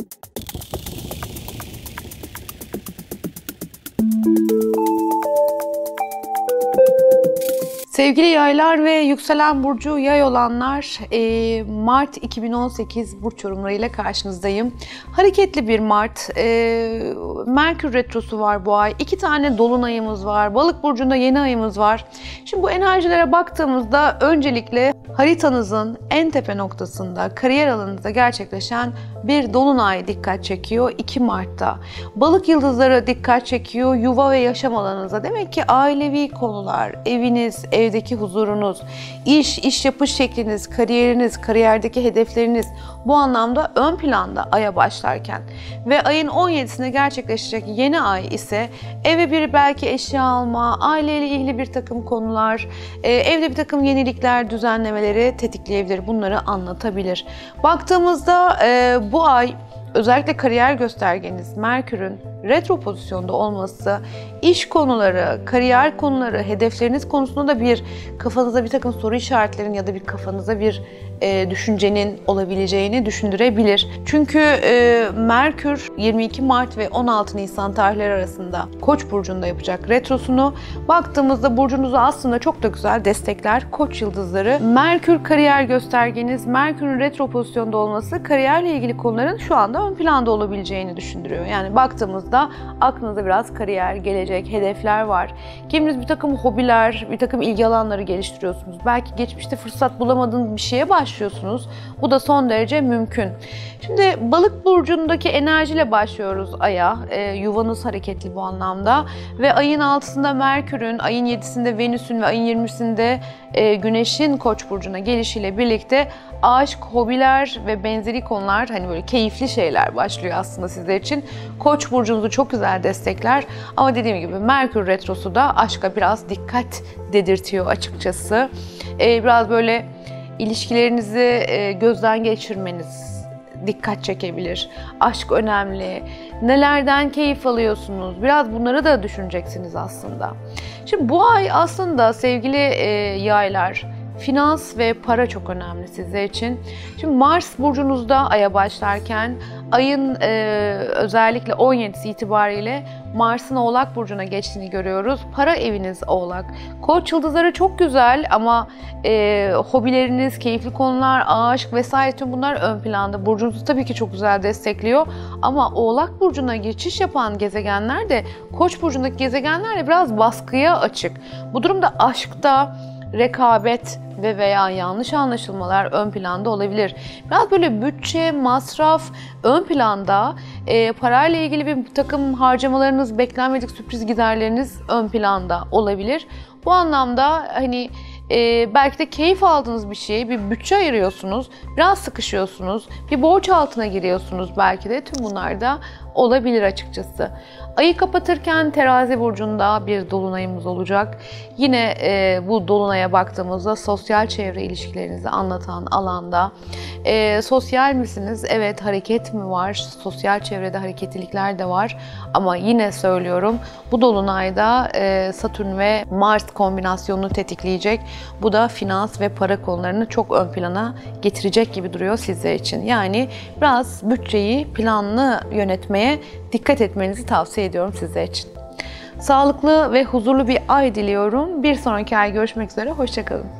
thank you Sevgili yaylar ve yükselen burcu yay olanlar e, Mart 2018 burç yorumlarıyla karşınızdayım. Hareketli bir Mart. E, Merkür Retrosu var bu ay. İki tane dolunayımız var. Balık burcunda yeni ayımız var. Şimdi bu enerjilere baktığımızda öncelikle haritanızın en tepe noktasında kariyer alanınızda gerçekleşen bir dolunay dikkat çekiyor 2 Mart'ta. Balık yıldızları dikkat çekiyor yuva ve yaşam alanınıza. Demek ki ailevi konular, eviniz, evdeki huzurunuz, iş, iş yapış şekliniz, kariyeriniz, kariyerdeki hedefleriniz bu anlamda ön planda aya başlarken ve ayın 17'sinde gerçekleşecek yeni ay ise eve bir belki eşya alma, aileyle ilgili bir takım konular, e, evde bir takım yenilikler, düzenlemeleri tetikleyebilir. Bunları anlatabilir. Baktığımızda e, bu ay özellikle kariyer göstergeniz Merkür'ün retro pozisyonda olması iş konuları, kariyer konuları, hedefleriniz konusunda da bir kafanıza bir takım soru işaretlerin ya da bir kafanıza bir e, düşüncenin olabileceğini düşündürebilir. Çünkü e, Merkür 22 Mart ve 16 Nisan tarihleri arasında Koç burcunda yapacak retrosunu. Baktığımızda burcunuzu aslında çok da güzel destekler Koç yıldızları. Merkür kariyer göstergeniz, Merkür'ün retro pozisyonda olması kariyerle ilgili konuların şu anda ön planda olabileceğini düşündürüyor. Yani baktığımızda aklınıza biraz kariyer, gelecek, hedefler var. Kiminiz bir takım hobiler, bir takım ilgi alanları geliştiriyorsunuz. Belki geçmişte fırsat bulamadığınız bir şeye başlıyorsunuz. Bu da son derece mümkün. Şimdi balık burcundaki enerjiyle başlıyoruz aya. E, yuvanız hareketli bu anlamda. Ve ayın 6'sında Merkür'ün, ayın 7'sinde Venüs'ün ve ayın 20'sinde e, Güneş'in Koç burcuna gelişiyle birlikte aşk, hobiler ve benzeri konular hani böyle keyifli şeyler başlıyor aslında sizler için. Koç burcunuzu çok güzel destekler ama dediğim Merkür retrosu da aşka biraz dikkat dedirtiyor açıkçası. E, biraz böyle ilişkilerinizi e, gözden geçirmeniz dikkat çekebilir. Aşk önemli. Nelerden keyif alıyorsunuz? Biraz bunları da düşüneceksiniz aslında. Şimdi bu ay aslında sevgili e, yaylar finans ve para çok önemli sizler için. Şimdi Mars burcunuzda aya başlarken ayın e, özellikle 17'si itibariyle Mars'ın Oğlak burcuna geçtiğini görüyoruz. Para eviniz Oğlak. Koç yıldızları çok güzel ama e, hobileriniz, keyifli konular, aşk vesaire tüm bunlar ön planda. Burcunuzu tabii ki çok güzel destekliyor ama Oğlak burcuna geçiş yapan gezegenler de Koç burcundaki gezegenlerle biraz baskıya açık. Bu durumda aşkta rekabet ve veya yanlış anlaşılmalar ön planda olabilir. Biraz böyle bütçe, masraf ön planda, e, parayla ilgili bir takım harcamalarınız, beklenmedik sürpriz giderleriniz ön planda olabilir. Bu anlamda hani e, belki de keyif aldığınız bir şeyi bir bütçe ayırıyorsunuz, biraz sıkışıyorsunuz, bir borç altına giriyorsunuz belki de tüm bunlar da olabilir açıkçası. Ayı kapatırken terazi burcunda bir dolunayımız olacak. Yine e, bu dolunaya baktığımızda sosyal çevre ilişkilerinizi anlatan alanda e, sosyal misiniz? Evet hareket mi var? Sosyal çevrede hareketlilikler de var. Ama yine söylüyorum bu dolunayda e, Satürn ve Mars kombinasyonunu tetikleyecek. Bu da finans ve para konularını çok ön plana getirecek gibi duruyor sizler için. Yani biraz bütçeyi planlı yönetmeye dikkat etmenizi tavsiye ediyorum sizler için. Sağlıklı ve huzurlu bir ay diliyorum. Bir sonraki ay görüşmek üzere. Hoşçakalın.